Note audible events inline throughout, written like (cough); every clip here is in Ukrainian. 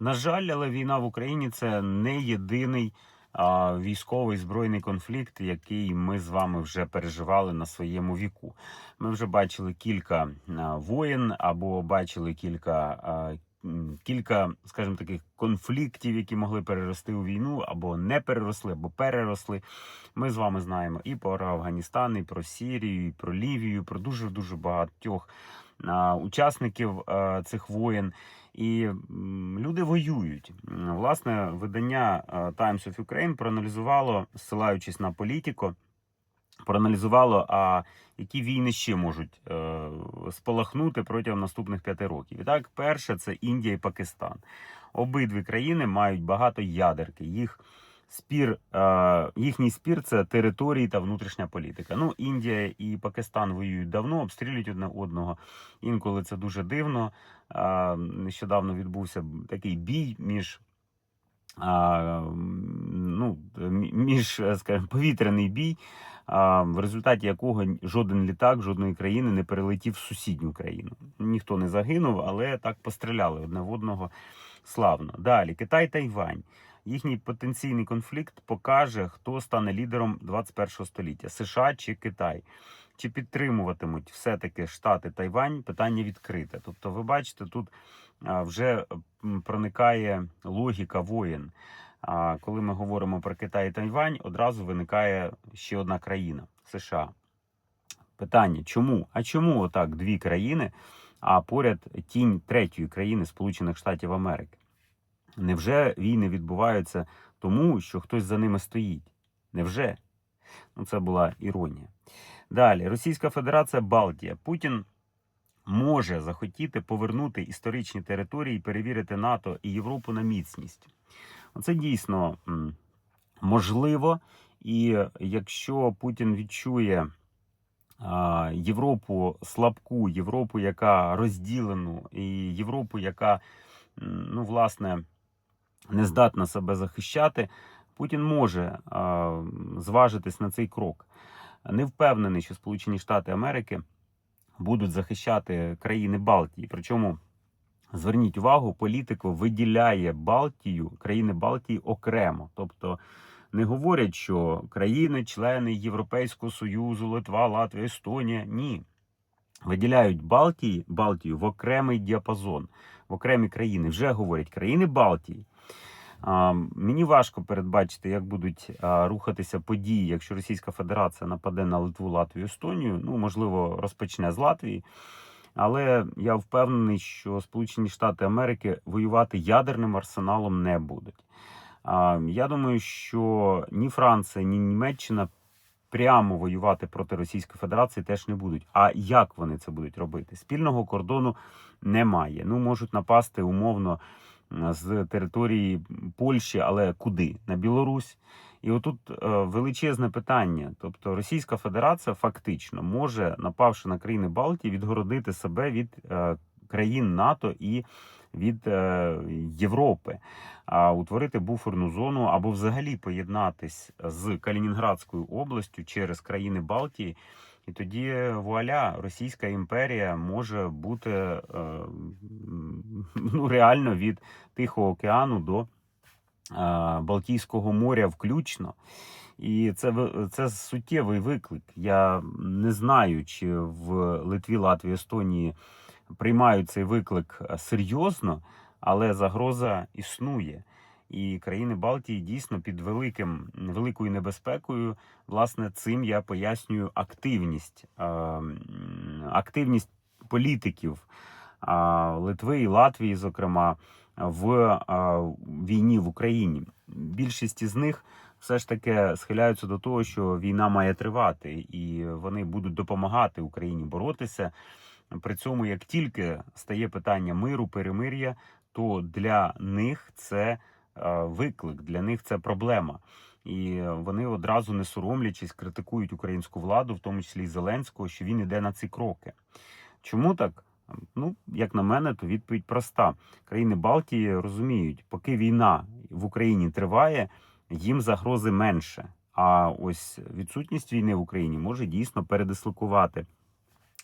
На жаль, але війна в Україні це не єдиний а, військовий збройний конфлікт, який ми з вами вже переживали на своєму віку. Ми вже бачили кілька а, воєн або бачили кілька. А, Кілька, скажімо, таких конфліктів, які могли перерости у війну, або не переросли, або переросли. Ми з вами знаємо і про Афганістан, і про Сірію, і про Лівію, про дуже дуже багатьох а, учасників а, цих воєн. І люди воюють. Власне, видання а, Times of Ukraine проаналізувало, ссилаючись на політику, проаналізувало, а які війни ще можуть е, спалахнути протягом наступних п'яти років. І так, перше це Індія і Пакистан. Обидві країни мають багато ядерки. Їх спір, їхній спір це території та внутрішня політика. Ну, Індія і Пакистан воюють давно, обстрілюють одне одного. Інколи це дуже дивно. Нещодавно відбувся такий бій між. А, ну, між, скажімо, повітряний бій, а, в результаті якого жоден літак жодної країни не перелетів в сусідню країну. Ніхто не загинув, але так постріляли одне в одного славно. Далі Китай Тайвань. Їхній потенційний конфлікт покаже, хто стане лідером 21 століття: США чи Китай. Чи підтримуватимуть все-таки Штати Тайвань? Питання відкрите. Тобто, ви бачите, тут вже проникає логіка воєн. А коли ми говоримо про Китай і Тайвань, одразу виникає ще одна країна США. Питання: чому? А чому отак дві країни, а поряд тінь третьої країни Сполучених Штатів Америки? Невже війни відбуваються тому, що хтось за ними стоїть? Невже? Ну, це була іронія. Далі, Російська Федерація Балтія. Путін може захотіти повернути історичні території і перевірити НАТО і Європу на міцність. Це дійсно можливо. І якщо Путін відчує Європу слабку, Європу, яка розділену, і Європу, яка ну, власне не здатна себе захищати, Путін може а, зважитись на цей крок. Не впевнений, що Сполучені Штати Америки будуть захищати країни Балтії. Причому зверніть увагу, політико виділяє Балтію, країни Балтії окремо. Тобто не говорять, що країни, члени Європейського Союзу, Литва, Латвія, Естонія. Ні. Виділяють Балтії, Балтію в окремий діапазон, в окремі країни. Вже говорять країни Балтії. Мені важко передбачити, як будуть рухатися події, якщо Російська Федерація нападе на Литву, Латвію, Естонію. Ну, можливо, розпочне з Латвії. Але я впевнений, що Сполучені Штати Америки воювати ядерним арсеналом не будуть. Я думаю, що ні Франція, ні Німеччина прямо воювати проти Російської Федерації теж не будуть. А як вони це будуть робити? Спільного кордону немає. Ну, можуть напасти умовно з території Польщі, але куди? На Білорусь. І отут е, величезне питання. Тобто Російська Федерація фактично може, напавши на країни Балтії, відгородити себе від е, країн НАТО і від е, Європи, а утворити буферну зону або взагалі поєднатись з Калінінградською областю через країни Балтії. І тоді вуаля, Російська імперія може бути е, (laughs) ну, реально від Тихого океану до е, Балтійського моря включно. І це, це суттєвий виклик. Я не знаю, чи в Литві, Латвії, Естонії приймають цей виклик е, серйозно, але загроза існує. І країни Балтії дійсно під великим великою небезпекою. Власне, цим я пояснюю активність, е, активність політиків Литви і Латвії, зокрема, в е, війні в Україні. Більшість із них все ж таки схиляються до того, що війна має тривати, і вони будуть допомагати Україні боротися. При цьому, як тільки стає питання миру, перемир'я, то для них це виклик, для них це проблема. І вони одразу не соромлячись критикують українську владу, в тому числі і Зеленського, що він іде на ці кроки. Чому так? Ну, як на мене, то відповідь проста. Країни Балтії розуміють, поки війна в Україні триває, їм загрози менше. А ось відсутність війни в Україні може дійсно передислокувати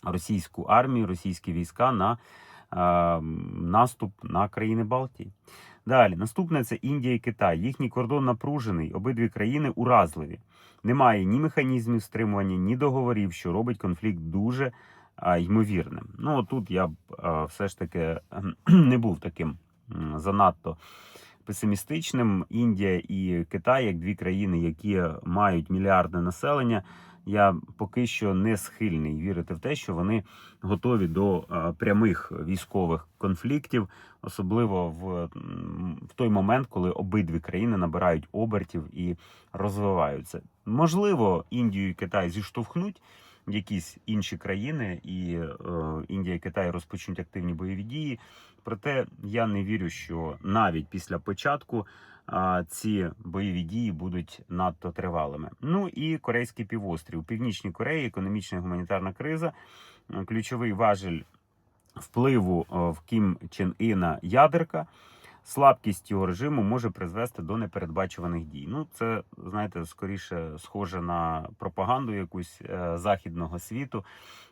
російську армію, російські війська на е, наступ на країни Балтії. Далі, наступне це Індія і Китай. Їхній кордон напружений, обидві країни уразливі. Немає ні механізмів стримування, ні договорів, що робить конфлікт дуже а, ймовірним. Ну тут я б а, все ж таки (clears throat) не був таким занадто песимістичним. Індія і Китай, як дві країни, які мають мільярдне населення. Я поки що не схильний вірити в те, що вони готові до е, прямих військових конфліктів, особливо в, в той момент, коли обидві країни набирають обертів і розвиваються. Можливо, Індію і Китай зіштовхнуть якісь інші країни, і е, Індія і Китай розпочнуть активні бойові дії. Проте я не вірю, що навіть після початку а, ці бойові дії будуть надто тривалими. Ну і Корейський півострів у північній Кореї економічна і гуманітарна криза. Е, Ключовий важель впливу е, в Кім Чен Іна ядерка. Слабкість його режиму може призвести до непередбачуваних дій. Ну, це знаєте, скоріше схоже на пропаганду якусь е, західного світу,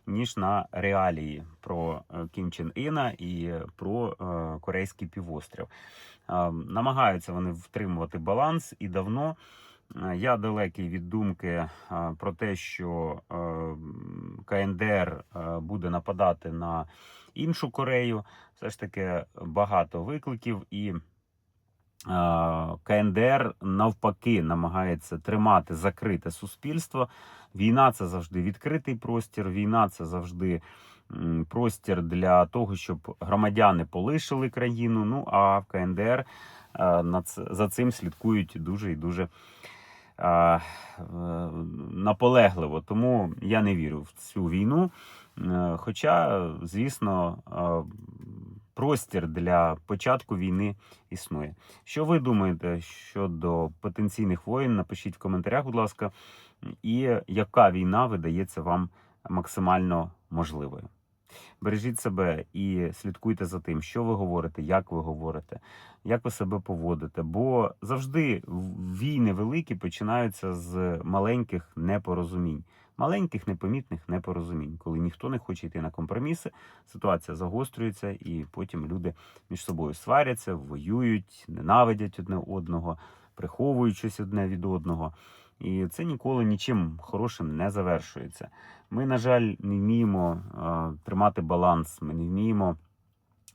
ніж на реалії про е, Кім Чен Іна і про е, Корейський півострів. Намагаються вони втримувати баланс і давно. Я далекий від думки про те, що КНДР е, буде нападати на іншу Корею. Все ж таки багато викликів, і е, КНДР навпаки намагається тримати закрите суспільство. Війна це завжди відкритий простір. Війна це завжди простір для того, щоб громадяни полишили країну. Ну а в КНДР е, за цим слідкують дуже і дуже наполегливо. Тому я не вірю в цю війну. Е, Хоча, звісно, е, простір для початку війни існує. Що ви думаєте щодо потенційних воєн? Напишіть в коментарях, будь ласка, і яка війна видається вам максимально можливою. Бережіть себе і слідкуйте за тим, що ви говорите, як ви говорите, як ви себе поводите. Бо завжди війни великі починаються з маленьких непорозумінь, маленьких непомітних непорозумінь, коли ніхто не хоче йти на компроміси, ситуація загострюється, і потім люди між собою сваряться, воюють, ненавидять одне одного, приховують щось одне від одного. І це ніколи нічим хорошим не завершується. Ми, на жаль, не вміємо е, тримати баланс, ми не вміємо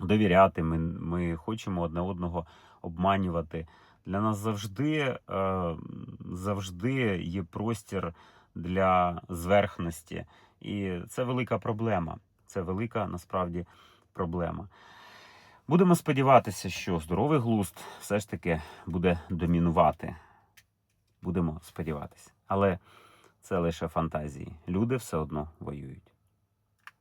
довіряти. Ми, ми хочемо одне одного обманювати. Для нас завжди, е, завжди є простір для зверхності, і це велика проблема. Це велика насправді проблема. Будемо сподіватися, що здоровий глузд все ж таки буде домінувати. Будемо сподіватися. Але це лише фантазії. Люди все одно воюють.